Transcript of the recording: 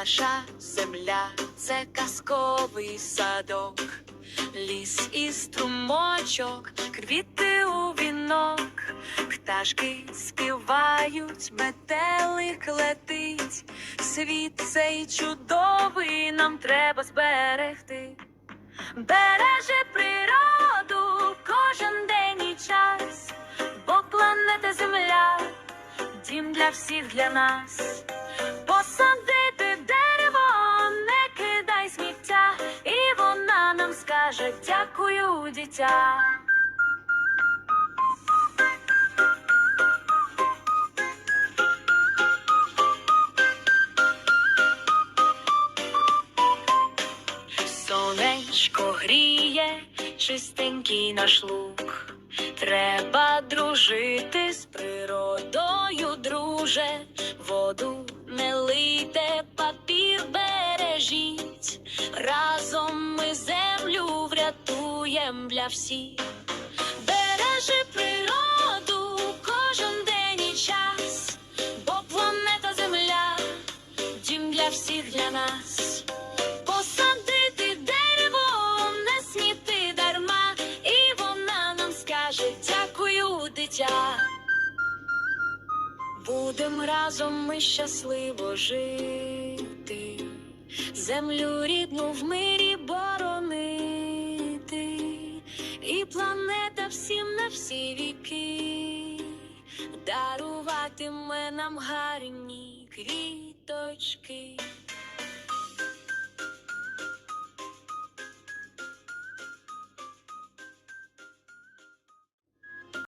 Наша земля це казковий садок, ліс і струмочок, квіти у вінок, пташки співають, метелик летить. Світ цей чудовий нам треба зберегти. Бережи природу кожен день і час, бо планета Земля дім для всіх для нас. Посадити нам скаже дякую, дитя. Сонечко гріє, чистенький наш лук. Треба дружити з природою, друже, воду не лийте, папір бережіть. Врятуєм для всіх. Бережи природу кожен день і час, бо планета Земля дім для всіх для нас. Посадити дерево, не сміти дарма, і вона нам скаже дякую, дитя. Будем разом ми щасливо жити, землю рідну в мирі боронити, всі віки даруватиме нам гарні квіточки.